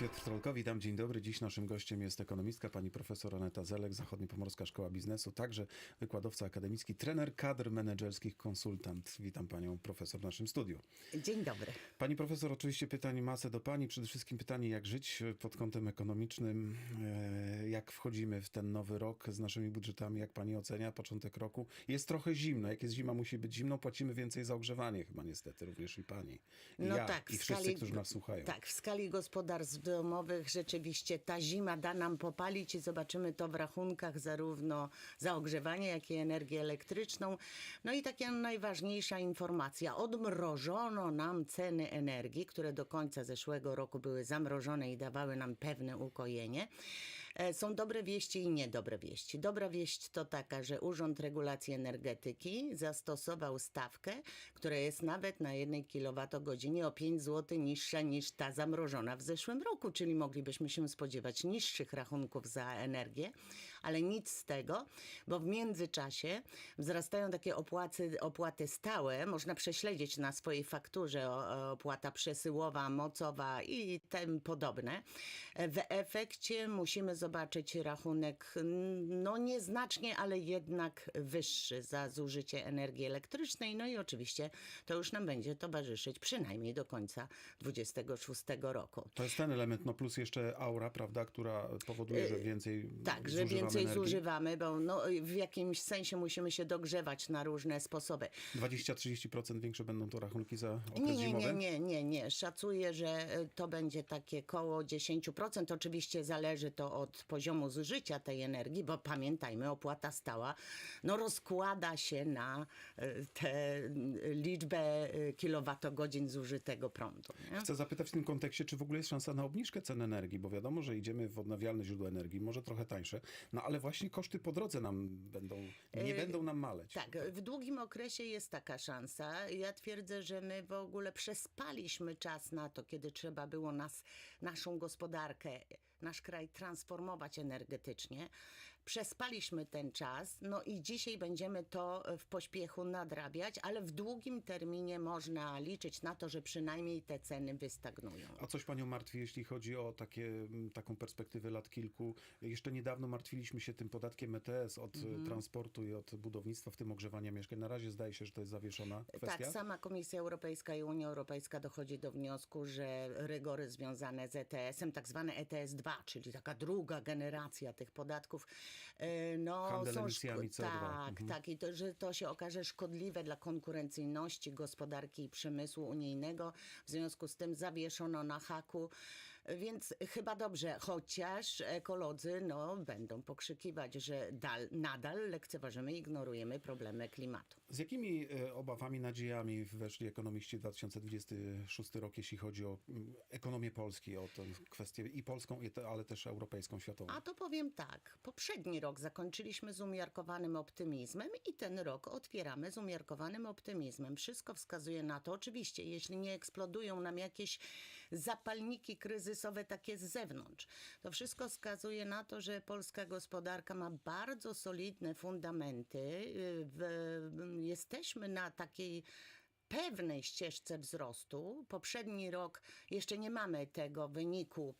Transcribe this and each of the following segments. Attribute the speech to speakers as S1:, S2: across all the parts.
S1: Piotr Trolko, witam, dzień dobry. Dziś naszym gościem jest ekonomistka pani profesor Aneta Zelek, Zachodniopomorska Szkoła Biznesu, także wykładowca akademicki, trener kadr menedżerskich, konsultant. Witam panią profesor w naszym studiu.
S2: Dzień dobry.
S1: Pani profesor, oczywiście pytań masę do pani. Przede wszystkim pytanie, jak żyć pod kątem ekonomicznym, e, jak wchodzimy w ten nowy rok z naszymi budżetami, jak pani ocenia początek roku. Jest trochę zimno, jak jest zima, musi być zimno, płacimy więcej za ogrzewanie chyba niestety, również i pani. I
S2: No
S1: ja,
S2: tak,
S1: i wszyscy,
S2: skali,
S1: którzy nas słuchają.
S2: Tak, w skali gospodarstw domowych rzeczywiście ta zima da nam popalić i zobaczymy to w rachunkach zarówno za ogrzewanie, jak i energię elektryczną. No i taka najważniejsza informacja. Odmrożono nam ceny energii, które do końca zeszłego roku były zamrożone i dawały nam pewne ukojenie. E, Są dobre wieści i niedobre wieści. Dobra wieść to taka, że Urząd Regulacji Energetyki zastosował stawkę, która jest nawet na jednej kilowatogodzinie o 5 zł niższa niż ta zamrożona w zeszłym roku, czyli moglibyśmy się spodziewać niższych rachunków za energię, ale nic z tego, bo w międzyczasie wzrastają takie opłaty, opłaty stałe, można prześledzić na swojej fakturze opłata przesyłowa, mocowa i tym podobne. W efekcie musimy zobaczyć rachunek, no nieznacznie, ale jednak wyższy za zużycie energii elektrycznej. No i oczywiście to już nam będzie towarzyszyć przynajmniej do końca 26 roku.
S1: To jest ten element, no plus jeszcze aura, prawda, która powoduje, że więcej
S2: Tak, że
S1: zużywamy
S2: więcej
S1: energii.
S2: zużywamy, bo no, w jakimś sensie musimy się dogrzewać na różne sposoby.
S1: 20-30% większe będą to rachunki za okres
S2: Nie, nie,
S1: zimowy?
S2: nie, nie, nie, nie. Szacuję, że e, to będzie takie koło 10%. Oczywiście zależy to od poziomu zużycia tej energii, bo pamiętajmy, opłata stała no, rozkłada się na e, tę liczbę e, kilowatogodzin zużytego prądu. Nie?
S1: Chcę zapytać w tym kontekście, czy w ogóle jest szansa na obniżkę cen energii, bo wiadomo, że idziemy w odnawialne źródła energii, może trochę tańsze, no ale właśnie koszty po drodze nam będą, nie będą nam maleć.
S2: Tak, w długim okresie jest taka szansa. Ja twierdzę, że my w ogóle przespaliśmy czas na to, kiedy trzeba było nas, naszą gospodarkę, nasz kraj transformować energetycznie. Przespaliśmy ten czas, no i dzisiaj będziemy to w pośpiechu nadrabiać, ale w długim terminie można liczyć na to, że przynajmniej te ceny wystagnują.
S1: A coś panią martwi, jeśli chodzi o takie, taką perspektywę lat kilku? Jeszcze niedawno martwiliśmy się tym podatkiem ETS od
S2: Mhm.
S1: e, transportu i od budownictwa, w tym ogrzewania mieszkań. Na razie zdaje się, że to jest zawieszona kwestia.
S2: Tak, sama Komisja Europejska i Unia Europejska dochodzi do wniosku, że rygory związane z ETS-em, tak zwane ETS 2, czyli taka druga generacja tych podatków, e, no
S1: Handel
S2: są
S1: emisjami
S2: szko-
S1: CO2.
S2: Tak,
S1: Mhm.
S2: tak i to, że to się okaże szkodliwe dla konkurencyjności gospodarki i przemysłu unijnego. W związku z tym zawieszono na haku, więc chyba dobrze, chociaż ekolodzy no, będą pokrzykiwać, że dal, nadal lekceważymy, ignorujemy problemy klimatu.
S1: Z jakimi e, obawami, nadziejami weszli ekonomiści w 2026 rok, jeśli chodzi o mm, ekonomię Polski, o tę kwestię i polską, ale też europejską, światową?
S2: A to powiem tak. Poprzedni rok zakończyliśmy z umiarkowanym optymizmem i ten rok otwieramy z umiarkowanym optymizmem. Wszystko wskazuje na to, oczywiście, jeśli nie eksplodują nam jakieś zapalniki kryzysowe takie z zewnątrz, to wszystko wskazuje na to, że polska gospodarka ma bardzo solidne fundamenty. Jesteśmy na takiej pewnej ścieżce wzrostu. Poprzedni rok jeszcze nie mamy tego wyniku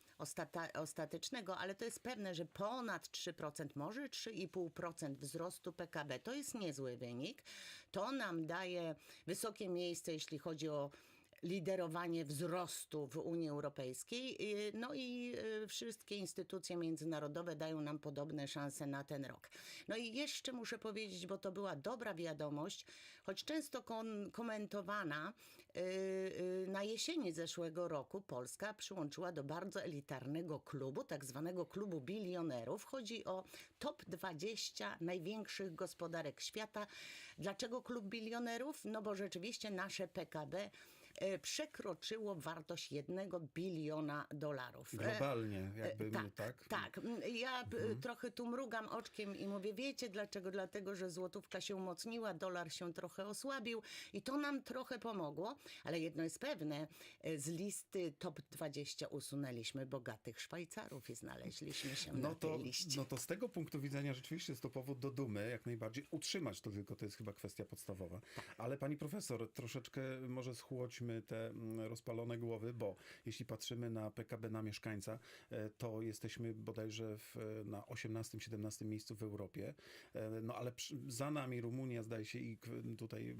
S2: ostatecznego, ale to jest pewne, że ponad 3%, może 3,5% wzrostu PKB to jest niezły wynik. To nam daje wysokie miejsce, jeśli chodzi o liderowanie wzrostu w Unii Europejskiej. Y, No i y, wszystkie instytucje międzynarodowe dają nam podobne szanse na ten rok. No i jeszcze muszę powiedzieć, bo to była dobra wiadomość, choć często komentowana, y, na jesieni zeszłego roku Polska przyłączyła do bardzo elitarnego klubu, tak zwanego klubu bilionerów. Chodzi o top 20 największych gospodarek świata. Dlaczego klub bilionerów? No bo rzeczywiście nasze PKB przekroczyło wartość jednego biliona dolarów. E,
S1: Globalnie, jakby,
S2: tak,
S1: tak?
S2: tak. Mm, Ja e, trochę tu mrugam oczkiem i mówię, wiecie dlaczego? Dlatego, że złotówka się umocniła, dolar się trochę osłabił i to nam trochę pomogło, ale jedno jest pewne, e, z listy top 20 usunęliśmy bogatych Szwajcarów i znaleźliśmy się
S1: No
S2: na
S1: to,
S2: tej liście.
S1: no to z tego punktu widzenia rzeczywiście jest to powód do dumy, jak najbardziej. Utrzymać to tylko, to jest chyba kwestia podstawowa. Ale pani profesor, troszeczkę może schłodźmy te mm, rozpalone głowy, bo jeśli patrzymy na PKB na mieszkańca, e, to jesteśmy bodajże w, e, na 18-17 miejscu w Europie. E, No ale przy, za nami Rumunia, zdaje się, i tutaj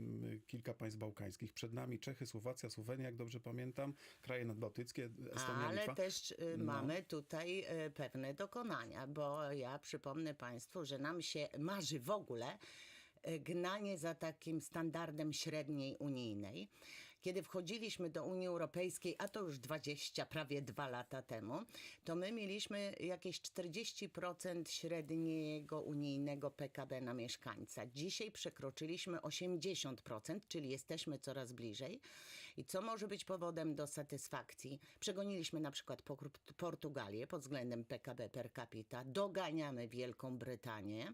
S1: kilka państw bałkańskich. Przed nami Czechy, Słowacja, Słowenia, jak dobrze pamiętam, kraje nadbałtyckie, Estonia,
S2: Ale
S1: Litwa.
S2: też
S1: No.
S2: mamy tutaj pewne dokonania, bo ja przypomnę Państwu, że nam się marzy w ogóle gnanie za takim standardem średniej unijnej. Kiedy wchodziliśmy do Unii Europejskiej, a to już 20, prawie dwa lata temu, to my mieliśmy jakieś 40% średniego unijnego PKB na mieszkańca. Dzisiaj przekroczyliśmy 80%, czyli jesteśmy coraz bliżej. I co może być powodem do satysfakcji? Przegoniliśmy na przykład Portugalię pod względem PKB per capita, doganiamy Wielką Brytanię.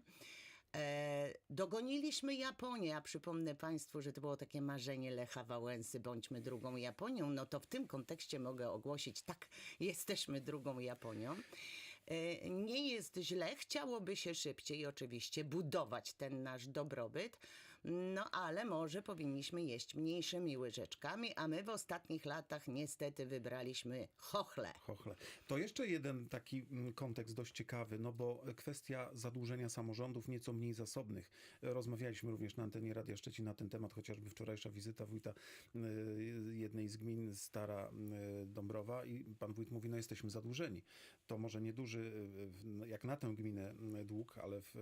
S2: E, dogoniliśmy Japonię, a przypomnę Państwu, że to było takie marzenie Lecha Wałęsy, bądźmy drugą Japonią, no to w tym kontekście mogę ogłosić, tak, jesteśmy drugą Japonią. E, Nie jest źle, chciałoby się szybciej oczywiście budować ten nasz dobrobyt, no ale może powinniśmy jeść mniejszymi łyżeczkami, a my w ostatnich latach niestety wybraliśmy chochle.
S1: Chochle. To jeszcze jeden taki mm, kontekst dość ciekawy, no bo kwestia zadłużenia samorządów nieco mniej zasobnych. Rozmawialiśmy również na antenie Radia Szczecin na ten temat, chociażby wczorajsza wizyta wójta y, jednej z gmin, Stara y, Dąbrowa i pan wójt mówi, no jesteśmy zadłużeni. To może nieduży y, jak na tę gminę dług, ale w,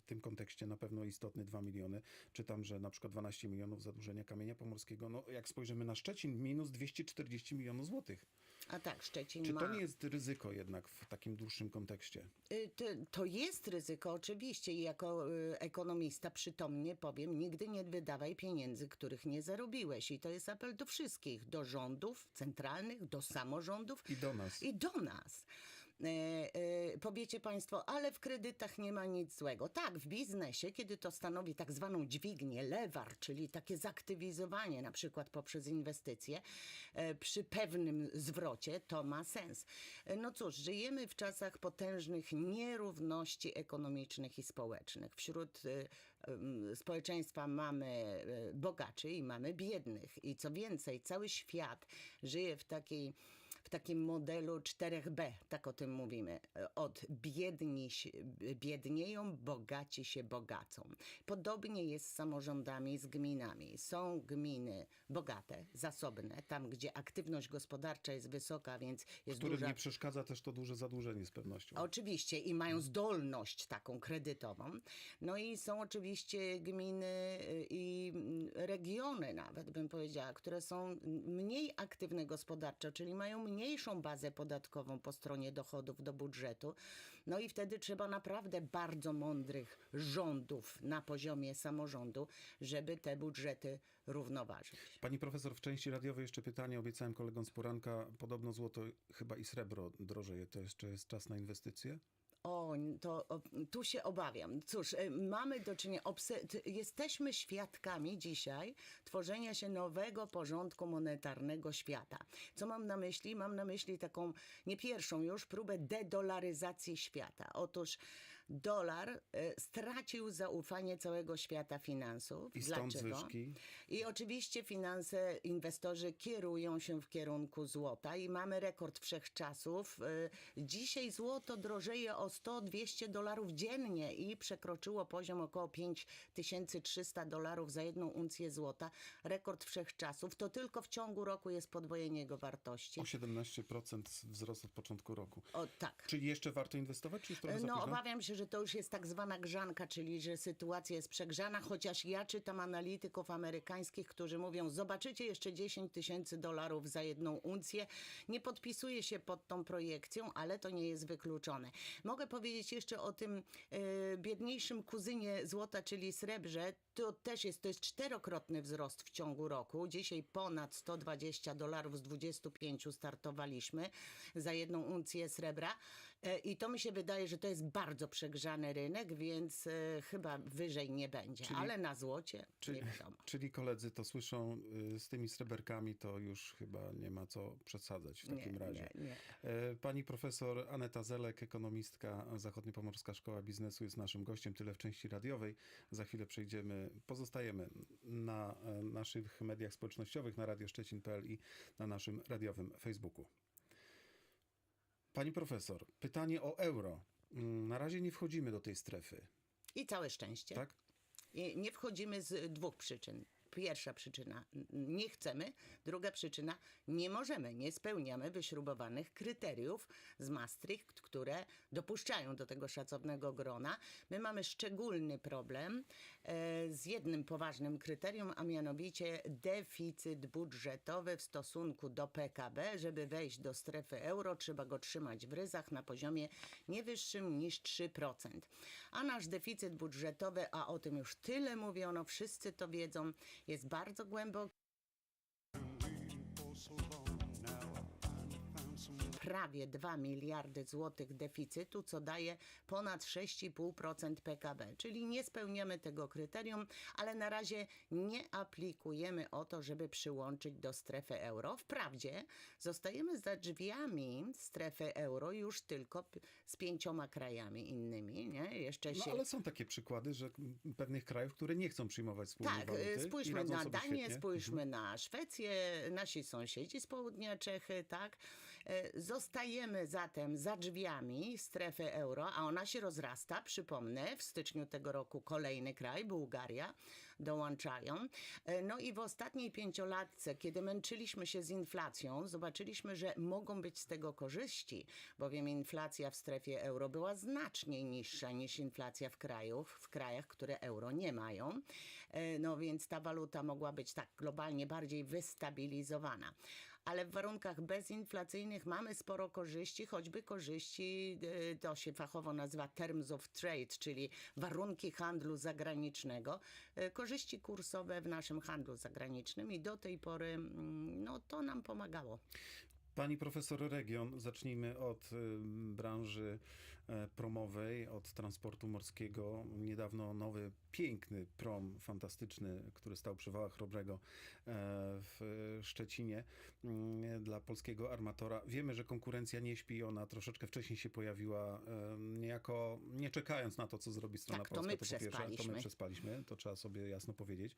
S1: w tym kontekście na pewno istotny 2 miliony. Czytam, że na przykład 12 milionów zadłużenia Kamienia Pomorskiego, no jak spojrzymy na Szczecin, minus 240 milionów złotych.
S2: A tak, Szczecin
S1: Czy
S2: ma...
S1: to nie jest ryzyko jednak w takim dłuższym kontekście?
S2: Y, To, to jest ryzyko oczywiście i jako y, ekonomista przytomnie powiem, nigdy nie wydawaj pieniędzy, których nie zarobiłeś. I to jest apel do wszystkich, do rządów centralnych, do samorządów
S1: I do nas.
S2: i do nas. E, e, powiecie Państwo, ale w kredytach nie ma nic złego. Tak, w biznesie, kiedy to stanowi tak zwaną dźwignię, lewar, czyli takie zaktywizowanie, na przykład poprzez inwestycje, e, przy pewnym zwrocie, to ma sens. No cóż, żyjemy w czasach potężnych nierówności ekonomicznych i społecznych. Wśród społeczeństwa mamy bogaczy i mamy biednych. I co więcej, cały świat żyje w takiej w takim modelu 4B, tak o tym mówimy. Od biedni się, biednieją, bogaci się bogacą. Podobnie jest z samorządami, z gminami. Są gminy bogate, zasobne, tam gdzie aktywność gospodarcza jest wysoka, więc jest
S1: Którym
S2: duża
S1: nie przeszkadza też to duże zadłużenie z pewnością.
S2: Oczywiście i mają zdolność taką kredytową. No i są oczywiście gminy y, i mm, regiony nawet bym powiedziała, które są mniej aktywne gospodarczo, czyli mają mniejszą bazę podatkową po stronie dochodów do budżetu. No i wtedy trzeba naprawdę bardzo mądrych rządów na poziomie samorządu, żeby te budżety równoważyć.
S1: Pani profesor, w części radiowej jeszcze pytanie. Obiecałem kolegom z poranka. Podobno złoto chyba i srebro drożeje. To jeszcze jest czas na inwestycje?
S2: O, to o, tu się obawiam. Cóż, e, mamy do czynienia, jesteśmy świadkami dzisiaj tworzenia się nowego porządku monetarnego świata. Co mam na myśli? Mam na myśli taką nie pierwszą już próbę dedolaryzacji świata. Otóż dolar e, stracił zaufanie całego świata finansów.
S1: I stąd
S2: Dlaczego? I oczywiście finanse, inwestorzy kierują się w kierunku złota i mamy rekord wszechczasów. Y, Dzisiaj złoto drożeje o 100-200 dolarów dziennie i przekroczyło poziom około 5300 dolarów za jedną uncję złota. Rekord wszechczasów. To tylko w ciągu roku jest podwojenie jego wartości.
S1: O 17% wzrost od początku roku.
S2: O tak.
S1: Czyli jeszcze warto inwestować, czy już trochę za
S2: No,
S1: późno?
S2: obawiam się, że to już jest tak zwana grzanka, czyli że sytuacja jest przegrzana, chociaż ja czytam analityków amerykańskich, którzy mówią, zobaczycie jeszcze 10 tysięcy dolarów za jedną uncję. Nie podpisuję się pod tą projekcją, ale to nie jest wykluczone. Mogę powiedzieć jeszcze o tym e, biedniejszym kuzynie złota, czyli srebrze. To też jest, to jest czterokrotny wzrost w ciągu roku. Dzisiaj ponad 120 dolarów z 25 startowaliśmy za jedną uncję srebra. E, I to mi się wydaje, że to jest bardzo przegrzany rynek, więc e, chyba wyżej nie będzie.
S1: Czyli-
S2: Ale na złocie
S1: Czyli,
S2: nie wiadomo.
S1: czyli koledzy to słyszą y, z tymi sreberkami, to już chyba nie ma co przesadzać w takim
S2: nie,
S1: razie.
S2: Nie, nie.
S1: E, Pani profesor Aneta Zelek, ekonomistka Zachodniopomorska Szkoła Biznesu jest naszym gościem, tyle w części radiowej. Za chwilę przejdziemy, pozostajemy na naszych mediach społecznościowych, na radioszczecin.pl i na naszym radiowym Facebooku. Pani profesor, pytanie o euro. Mm, Na razie nie wchodzimy do tej strefy,
S2: I całe szczęście.
S1: tak?
S2: Nie wchodzimy z dwóch przyczyn. Pierwsza przyczyna nie chcemy, druga przyczyna nie możemy, nie spełniamy wyśrubowanych kryteriów z Maastricht, które dopuszczają do tego szacownego grona. My mamy szczególny problem e, z jednym poważnym kryterium, a mianowicie deficyt budżetowy w stosunku do PKB. Żeby wejść do strefy euro, trzeba go trzymać w ryzach na poziomie nie wyższym niż 3%. A nasz deficyt budżetowy, a o tym już tyle mówiono, wszyscy to wiedzą, jest bardzo głęboki. Prawie 2 miliardy złotych deficytu, co daje ponad 6,5% PKB. Czyli nie spełniamy tego kryterium, ale na razie nie aplikujemy o to, żeby przyłączyć do strefy euro. Wprawdzie zostajemy za drzwiami strefy euro już tylko z pięcioma krajami innymi, nie? Jeszcze
S1: No
S2: się...
S1: ale są takie przykłady, że pewnych krajów, które nie chcą przyjmować wspólnej
S2: Tak,
S1: waluty i
S2: spójrzmy na Danię,
S1: świetnie. Mhm.
S2: spójrzmy na Szwecję, nasi sąsiedzi z południa Czechy, tak. Y, Zostajemy zatem za drzwiami strefy euro, a ona się rozrasta. Przypomnę, w styczniu tego roku kolejny kraj, Bułgaria, dołączają. Y, No i w ostatniej pięciolatce, kiedy męczyliśmy się z inflacją, zobaczyliśmy, że mogą być z tego korzyści, bowiem inflacja w strefie euro była znacznie niższa niż inflacja w, krajów, w krajach, które euro nie mają. E, No więc ta waluta mogła być tak globalnie bardziej wystabilizowana. Ale w warunkach bezinflacyjnych mamy sporo korzyści, choćby korzyści, e, to się fachowo nazywa terms of trade, czyli warunki handlu zagranicznego, e, korzyści kursowe w naszym handlu zagranicznym i do tej pory mm, no, to nam pomagało.
S1: Pani profesor Region, zacznijmy od branży promowej, od transportu morskiego. Niedawno nowy, piękny prom, fantastyczny, który stał przy Wałach Chrobrego e, w Szczecinie mm, dla polskiego armatora. Wiemy, że konkurencja nie śpi, ona troszeczkę wcześniej się pojawiła, e, niejako nie czekając na to, co zrobi strona
S2: Tak, to
S1: polska.
S2: my
S1: po pierwsze, to my
S2: przespaliśmy.
S1: przespaliśmy, to trzeba sobie jasno powiedzieć.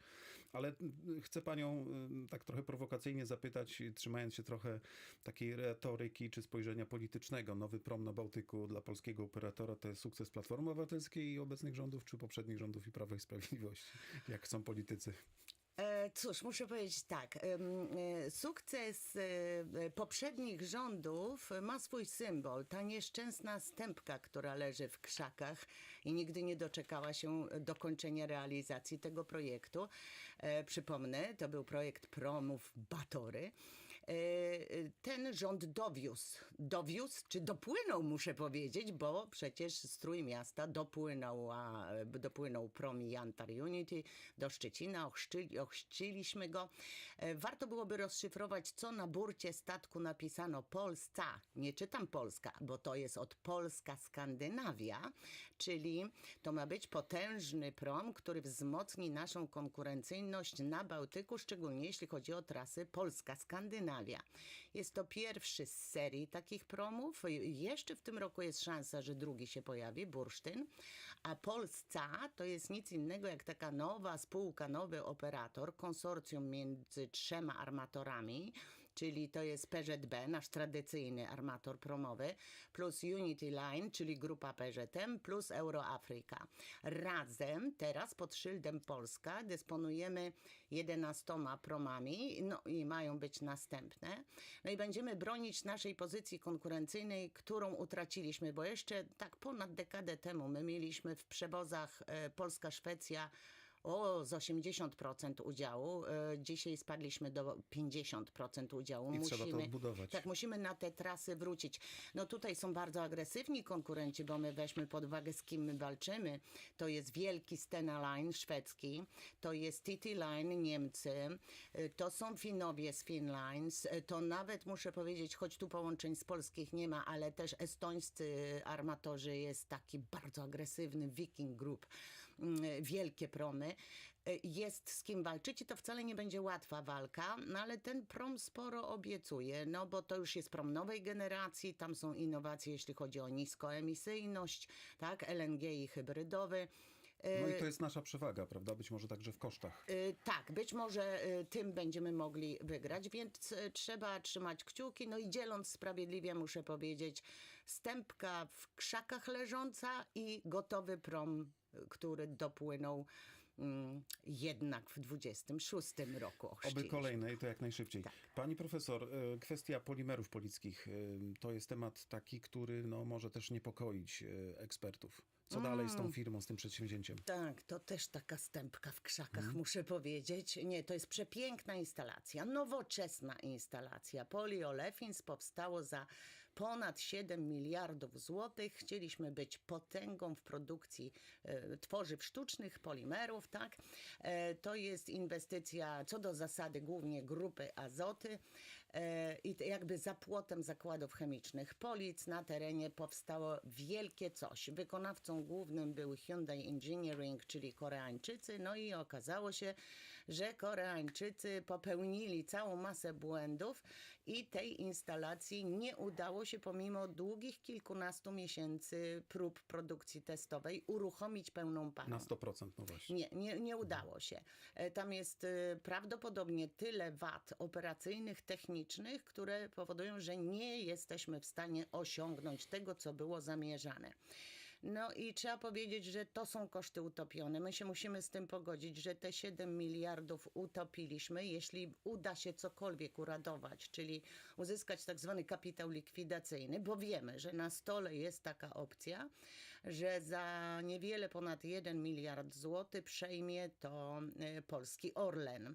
S1: Ale y, chcę panią y, tak trochę prowokacyjnie zapytać, trzymając się trochę takiej retoryki czy spojrzenia politycznego. Nowy prom na Bałtyku dla polskiego operatora to jest sukces Platformy Obywatelskiej i obecnych rządów, czy poprzednich rządów i Prawa i Sprawiedliwości, jak chcą politycy.
S2: E, Cóż, muszę powiedzieć tak. e, Sukces e, poprzednich rządów ma swój symbol. Ta nieszczęsna stępka, która leży w krzakach i nigdy nie doczekała się dokończenia realizacji tego projektu. Przypomnę, to był projekt promów Batory. E, e, Ten rząd dowiózł. Dowiózł, czy dopłynął, muszę powiedzieć, bo przecież z Trójmiasta dopłynął, a, dopłynął prom Jantar Unity do Szczecina, ochrzczyli, ochrzciliśmy go. E, Warto byłoby rozszyfrować, co na burcie statku napisano Polska. Nie czytam Polska, bo to jest od Polska Skandynawia, czyli to ma być potężny prom, który wzmocni naszą konkurencyjność na Bałtyku, szczególnie jeśli chodzi o trasy Jest to pierwszy z serii takich promów. Jeszcze w tym roku jest szansa, że drugi się pojawi, Bursztyn. A Polsca to jest nic innego jak taka nowa spółka, nowy operator, konsorcjum między trzema armatorami. Czyli to jest PZB, nasz tradycyjny armator promowy, plus Unity Line, czyli grupa PZM, plus Euroafryka. Razem teraz pod szyldem Polska dysponujemy 11 promami, no i mają być następne. No i będziemy bronić naszej pozycji konkurencyjnej, którą utraciliśmy, bo jeszcze tak ponad dekadę temu my mieliśmy w przewozach e, Polska-Szwecja o, z 80% udziału. E, Dzisiaj spadliśmy do 50% udziału.
S1: I trzeba to odbudować.
S2: Tak, musimy na te trasy wrócić. No tutaj są bardzo agresywni konkurenci, bo my weźmy pod uwagę, z kim my walczymy. To jest wielki Stena Line szwedzki, to jest TT Line Niemcy, y, to są Finowie z Finlines, y, to nawet muszę powiedzieć, choć tu połączeń z polskich nie ma, ale też estońscy armatorzy jest taki bardzo agresywny Viking Group, wielkie promy. Y, Jest z kim walczyć i to wcale nie będzie łatwa walka, no ale ten prom sporo obiecuje, no bo to już jest prom nowej generacji, tam są innowacje, jeśli chodzi o niskoemisyjność, tak, LNG i hybrydowy.
S1: No i to jest nasza przewaga, prawda? Być może także w kosztach.
S2: Y, Tak, być może tym będziemy mogli wygrać, więc trzeba trzymać kciuki. No i dzieląc sprawiedliwie, muszę powiedzieć, stępka w krzakach leżąca i gotowy prom, który dopłynął mm, jednak w 26 roku.
S1: Oby kolejnej, to jak najszybciej.
S2: Tak.
S1: Pani profesor, e, kwestia polimerów polickich e, to jest temat taki, który no, może też niepokoić e, ekspertów. Co dalej z
S2: Mm.
S1: tą firmą, z tym przedsięwzięciem?
S2: Tak, to też taka stępka w krzakach,
S1: Mhm.
S2: muszę powiedzieć. Nie, to jest przepiękna instalacja, nowoczesna instalacja. Poliolefins powstało za ponad 7 miliardów złotych. Chcieliśmy być potęgą w produkcji e, tworzyw sztucznych, polimerów, tak? E, to jest inwestycja co do zasady głównie grupy Azoty e, i jakby za płotem zakładów chemicznych Polic na terenie powstało wielkie coś. Wykonawcą głównym był Hyundai Engineering, czyli Koreańczycy, no i okazało się, że Koreańczycy popełnili całą masę błędów i tej instalacji nie udało się pomimo długich kilkunastu miesięcy prób produkcji testowej uruchomić pełną parą.
S1: Na 100%, no właśnie.
S2: Nie, nie, nie udało się. E, Tam jest e, prawdopodobnie tyle wad operacyjnych, technicznych, które powodują, że nie jesteśmy w stanie osiągnąć tego, co było zamierzane. No i trzeba powiedzieć, że to są koszty utopione. My się musimy z tym pogodzić, że te 7 miliardów utopiliśmy. Jeśli uda się cokolwiek uradować, czyli uzyskać tak zwany kapitał likwidacyjny, bo wiemy, że na stole jest taka opcja, że za niewiele ponad 1 miliard złotych przejmie to e, polski Orlen.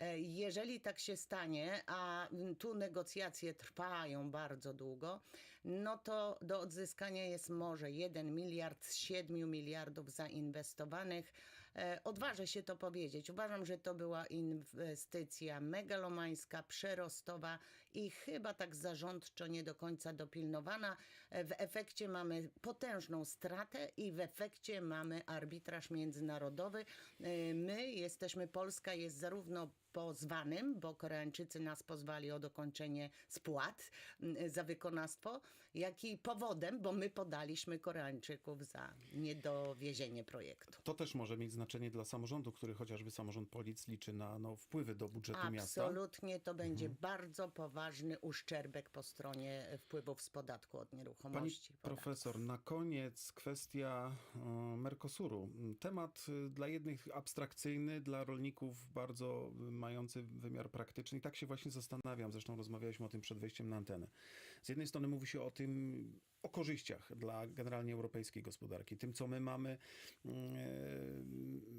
S2: E, Jeżeli tak się stanie, a tu negocjacje trwają bardzo długo, no to do odzyskania jest może 1 miliard z 7 miliardów zainwestowanych. E, Odważę się to powiedzieć. Uważam, że to była inwestycja megalomańska, przerostowa i chyba tak zarządczo nie do końca dopilnowana. E, W efekcie mamy potężną stratę i w efekcie mamy arbitraż międzynarodowy. My jesteśmy, Polska jest zarówno pozwanym, bo Koreańczycy nas pozwali o dokończenie spłat mm, za wykonawstwo, jak i powodem, bo my podaliśmy Koreańczyków za niedowiezienie projektu.
S1: To też może mieć znaczenie dla samorządu, który chociażby samorząd Polic liczy na no, wpływy do budżetu miasta.
S2: Absolutnie to będzie
S1: Mhm.
S2: bardzo poważny uszczerbek po stronie wpływów z podatku od
S1: Pani
S2: nieruchomości. podatków.
S1: profesor, na koniec kwestia e, Mercosuru. Temat e, dla jednych abstrakcyjny, dla rolników bardzo mający wymiar praktyczny. I tak się właśnie zastanawiam, zresztą rozmawialiśmy o tym przed wejściem na antenę. Z jednej strony mówi się o tym, 嗯 o korzyściach dla generalnie europejskiej gospodarki. Tym, co my mamy, mm, e,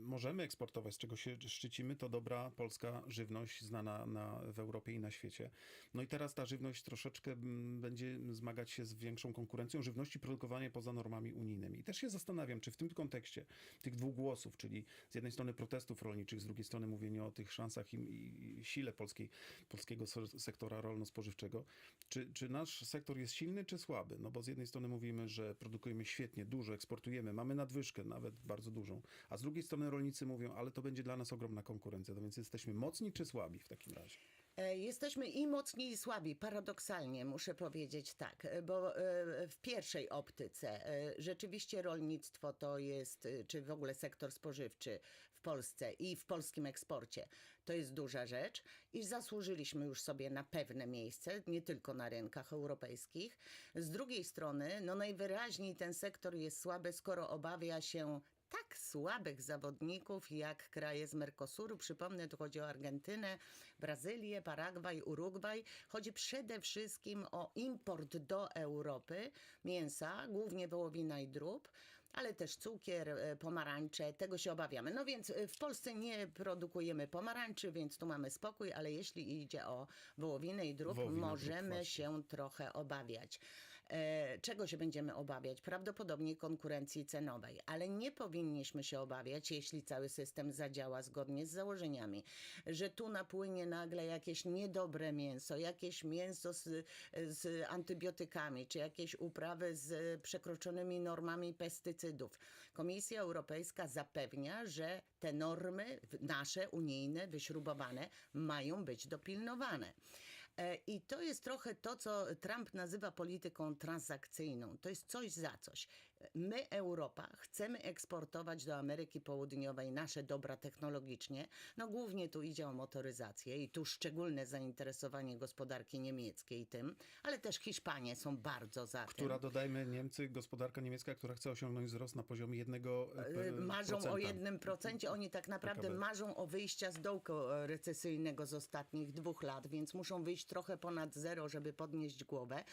S1: możemy eksportować, z czego się szczycimy, to dobra polska żywność znana na, w Europie i na świecie. No i teraz ta żywność troszeczkę mm, będzie zmagać się z większą konkurencją żywności produkowanej poza normami unijnymi. I też się zastanawiam, czy w tym kontekście tych dwóch głosów, czyli z jednej strony protestów rolniczych, z drugiej strony mówienia o tych szansach i, i sile polskiej, polskiego se- sektora rolno-spożywczego, czy, czy nasz sektor jest silny, czy słaby? No bo z jednej strony mówimy, że produkujemy świetnie, dużo, eksportujemy, mamy nadwyżkę, nawet bardzo dużą, a z drugiej strony rolnicy mówią, ale to będzie dla nas ogromna konkurencja, no więc jesteśmy mocni czy słabi w takim razie?
S2: E, Jesteśmy i mocni, i słabi, paradoksalnie muszę powiedzieć tak, bo e, w pierwszej optyce e, rzeczywiście rolnictwo to jest, czy w ogóle sektor spożywczy, w Polsce i w polskim eksporcie. To jest duża rzecz i zasłużyliśmy już sobie na pewne miejsce, nie tylko na rynkach europejskich. Z drugiej strony, no najwyraźniej ten sektor jest słaby, skoro obawia się tak słabych zawodników jak kraje z Mercosuru. Przypomnę, tu chodzi o Argentynę, Brazylię, Paragwaj, Urugwaj. Chodzi przede wszystkim o import do Europy mięsa, głównie wołowina i drób. Ale też cukier, e, pomarańcze, tego się obawiamy. No więc e, w Polsce nie produkujemy pomarańczy, więc tu mamy spokój, ale jeśli idzie o wołowinę i drób,
S1: Wołowinę, drób,
S2: możemy
S1: właśnie.
S2: się trochę obawiać. E, czego się będziemy obawiać? Prawdopodobnie konkurencji cenowej, ale nie powinniśmy się obawiać, jeśli cały system zadziała zgodnie z założeniami, że tu napłynie nagle jakieś niedobre mięso, jakieś mięso z, z antybiotykami, czy jakieś uprawy z przekroczonymi normami pestycydów. Komisja Europejska zapewnia, że te normy nasze, unijne, wyśrubowane, mają być dopilnowane. E, I to jest trochę to, co Trump nazywa polityką transakcyjną. To jest coś za coś. My, Europa, chcemy eksportować do Ameryki Południowej nasze dobra technologicznie. No głównie tu idzie o motoryzację i tu szczególne zainteresowanie gospodarki niemieckiej tym, ale też Hiszpanie są bardzo za tym.
S1: Która, dodajmy, Niemcy, gospodarka niemiecka, która chce osiągnąć wzrost na poziomie jednego e,
S2: Y, marzą o
S1: procenta.
S2: jednym procencie, oni tak naprawdę
S1: PKB.
S2: marzą o wyjścia z dołka e, recesyjnego z ostatnich dwóch lat, więc muszą wyjść trochę ponad zero, żeby podnieść głowę.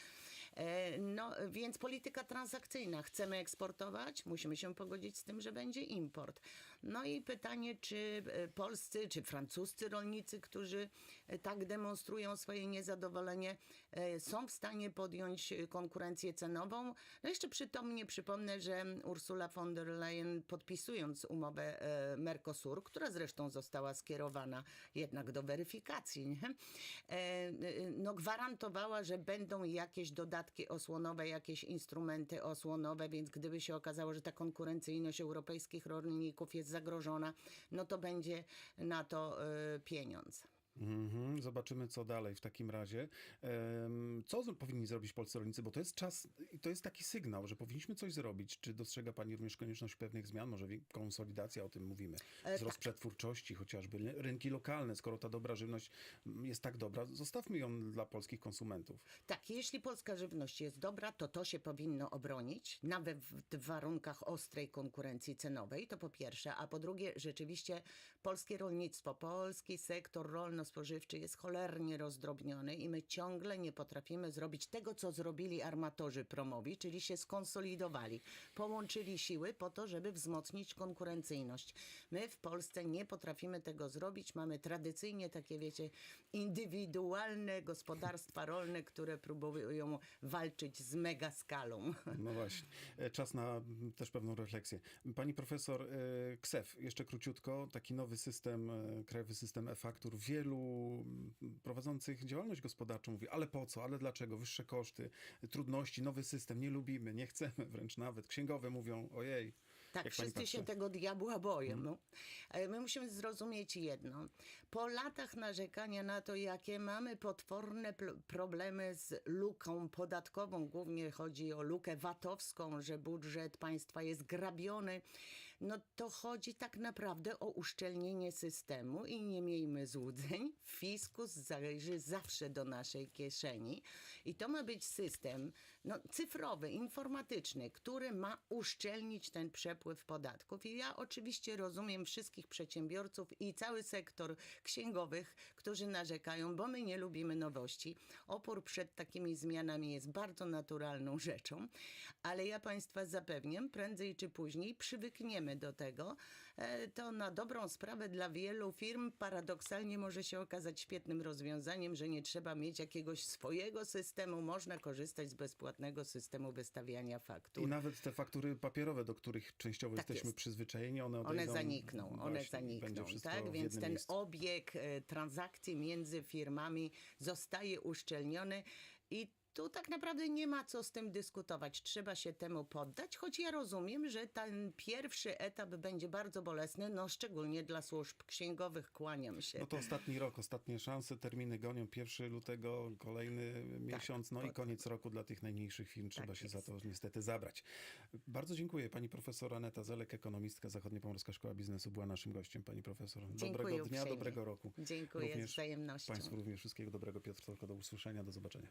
S2: E, No, więc polityka transakcyjna. Chcemy eksportować, musimy się pogodzić z tym, że będzie import. No i pytanie, czy e, polscy, czy francuscy rolnicy, którzy e, tak demonstrują swoje niezadowolenie, e, są w stanie podjąć konkurencję cenową. No jeszcze przytomnie przypomnę, że Ursula von der Leyen podpisując umowę Mercosur, która zresztą została skierowana jednak do weryfikacji, nie? No gwarantowała, że będą jakieś dodatki osłonowe, jakieś instrumenty osłonowe, więc gdyby się okazało, że ta konkurencyjność europejskich rolników jest zagrożona, no to będzie na to e, pieniądz.
S1: Mhm, zobaczymy, co dalej w takim razie. Co powinni zrobić polscy rolnicy? Bo to jest czas i to jest taki sygnał, że powinniśmy coś zrobić. Czy dostrzega Pani również konieczność pewnych zmian? Może konsolidacja, o tym mówimy.
S2: E,
S1: Wzrost przetwórczości chociażby, ry- rynki lokalne. Skoro ta dobra żywność mm, jest tak dobra, zostawmy ją dla polskich konsumentów.
S2: Tak, jeśli polska żywność jest dobra, to to się powinno obronić, nawet w warunkach ostrej konkurencji cenowej, to po pierwsze, a po drugie, rzeczywiście polskie rolnictwo, polski sektor rolno-spożywczy jest cholernie rozdrobniony i my ciągle nie potrafimy zrobić tego, co zrobili armatorzy promowi, czyli się skonsolidowali, połączyli siły po to, żeby wzmocnić konkurencyjność. My w Polsce nie potrafimy tego zrobić, mamy tradycyjnie takie, wiecie, indywidualne gospodarstwa rolne, które próbują walczyć z megaskalą.
S1: No właśnie. E, Czas na też pewną refleksję. Pani profesor e, KSEF, jeszcze króciutko, taki nowy system, e, krajowy system e-faktur. Wielu mm, prowadzących działalność gospodarczą mówi, ale po co, ale dlaczego, wyższe koszty, trudności, nowy system, nie lubimy, nie chcemy wręcz nawet. Księgowe mówią, ojej.
S2: Tak, wszyscy się tego diabła boją. No. Ale My musimy zrozumieć jedno. Po latach narzekania na to, jakie mamy potworne problemy z luką podatkową, głównie chodzi o lukę VAT-owską, że budżet państwa jest grabiony, no to chodzi tak naprawdę o uszczelnienie systemu i nie miejmy złudzeń. Fiskus zajrzy zawsze do naszej kieszeni i to ma być system no, cyfrowy, informatyczny, który ma uszczelnić ten przepływ podatków. I ja oczywiście rozumiem wszystkich przedsiębiorców i cały sektor księgowych, którzy narzekają, bo my nie lubimy nowości. Opór przed takimi zmianami jest bardzo naturalną rzeczą, ale ja Państwa zapewniam, prędzej czy później przywykniemy do tego. E, To na dobrą sprawę dla wielu firm paradoksalnie może się okazać świetnym rozwiązaniem, że nie trzeba mieć jakiegoś swojego systemu, można korzystać z systemu wystawiania faktur.
S1: I nawet te faktury papierowe, do których częściowo
S2: Tak
S1: jesteśmy
S2: jest.
S1: przyzwyczajeni, one
S2: One
S1: odejdą.
S2: zanikną, one
S1: Właśnie, i będzie
S2: zanikną, tak? Więc ten
S1: miejscu.
S2: obieg e, transakcji między firmami zostaje uszczelniony i tu tak naprawdę nie ma co z tym dyskutować. Trzeba się temu poddać, choć ja rozumiem, że ten pierwszy etap będzie bardzo bolesny, no szczególnie dla służb księgowych. Kłaniam się.
S1: No to ostatni rok, ostatnie szanse, terminy gonią. 1 lutego, kolejny miesiąc, no i
S2: Tak, pod-
S1: koniec roku dla tych najmniejszych firm. Trzeba
S2: Tak
S1: się za
S2: jest.
S1: to niestety zabrać. Bardzo dziękuję. Pani profesor Aneta Zelek, ekonomistka Zachodniopomorska Szkoła Biznesu była naszym gościem. Pani profesor,
S2: Dziękuję
S1: dobrego dnia,
S2: uprzejmie.
S1: dobrego roku.
S2: Dziękuję z
S1: Również
S2: wzajemnością.
S1: Państwu również wszystkiego dobrego. Piotr do usłyszenia, do zobaczenia.